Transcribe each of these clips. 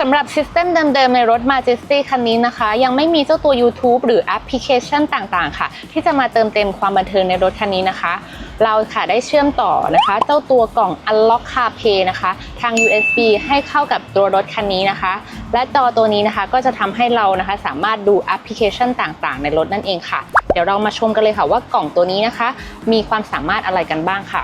สำหรับซิสเต็มเดิมๆ ในรถ Majesty คันนี้นะคะ ยังไม่มีเจ้าตัว YouTube หรือแอปพลิเคชันต่างๆ ค่ะ ที่จะมาเติมเต็มความบันเทิงในรถคันนี้นะคะ เราค่ะได้เชื่อมต่อนะคะ เจ้าตัวกล่อง Unlock CarPlay นะคะ ทาง USB ให้เข้ากับตัวรถคันนี้นะคะ และจอตัวนี้นะคะก็จะทำให้เรานะคะสามารถดูแอปพลิเคชันต่างๆ ในรถนั่นเองค่ะ เดี๋ยวเรามาชมกันเลยค่ะว่ากล่องตัวนี้นะคะ มีความสามารถอะไรกันบ้างค่ะ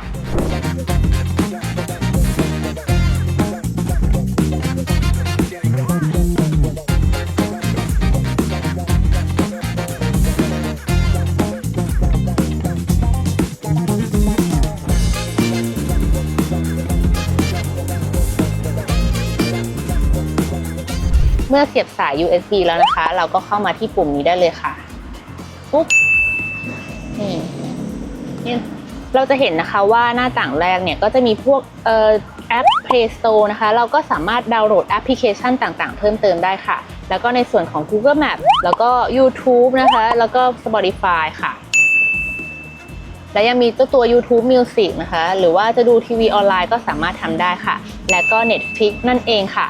เมื่อเสียบสาย USB แล้วนะคะ เราก็เข้ามาที่ปุ่มนี้ได้เลยค่ะปุ๊บ นี่นี่เราจะเห็นนะคะว่าหน้าต่างแรกเนี่ยก็จะมีพวกเอ่อแอป Play Store นะคะ เราก็สามารถดาวน์โหลดแอปพลิเคชันต่างๆ เพิ่มเติมได้ค่ะ แล้วก็ในส่วนของ Google Map แล้วก็ YouTube นะคะ แล้วก็ Spotify ค่ะ และยังมีเจ้าตัว YouTube Music นะคะ หรือว่าจะดูทีวีออนไลน์ก็สามารถทำได้ค่ะ และก็ Netflix นั่นเองค่ะ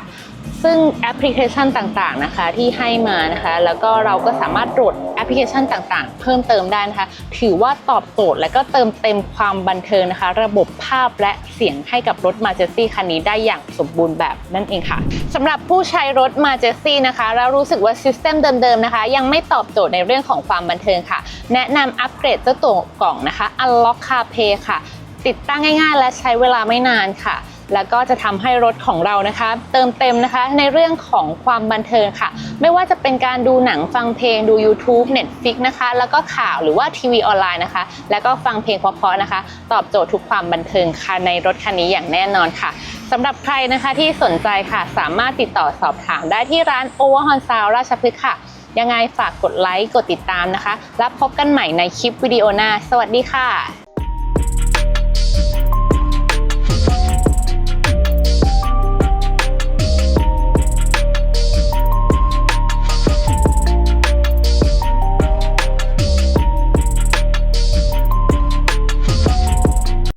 ซึ่งแอปพลิเคชันต่างๆนะคะที่ให้มานะคะ แล้วก็เราก็สามารถโหลด พลิเคชันต่างๆ เพิ่มเติมได้นะคะ ถือว่าตอบโจทย์และก็เติมเต็มความบันเทิงนะคะ ระบบภาพและเสียงให้กับรถ Majesty คันนี้ได้อย่างสมบูรณ์แบบนั่นเองค่ะสำหรับผู้ใช้รถ Majesty นะคะ แล้วรู้สึกว่าซิสเต็มเดิมๆนะคะ ยังไม่ตอบโจทย์ในเรื่องของความบันเทิงค่ะ แนะนำอัปเกรดเจ้าตัวกล่องนะคะ Unlock CarPlay ค่ะ ติดตั้งง่ายๆ และใช้เวลาไม่นานค่ะ แล้วก็จะทำให้รถของเรานะคะ เติมเต็มนะคะในเรื่องของความบันเทิงค่ะ ไม่ว่าจะเป็นการดูหนังฟังเพลงดู YouTube Netflix นะคะ แล้วก็ข่าวหรือว่าทีวีออนไลน์นะคะ แล้วก็ฟังเพลงเพราะๆนะคะ ตอบโจทย์ทุกความบันเทิงค่ะในรถคันนี้อย่างแน่นอนค่ะสำหรับใครนะคะที่สนใจค่ะ สามารถติดต่อสอบถามได้ที่ร้าน Overhorn Sound ราชพฤกษ์ค่ะ ยังไงฝากกดไลค์กดติดตามนะคะ แล้วพบกันใหม่ในคลิปวิดีโอหน้า สวัสดีค่ะ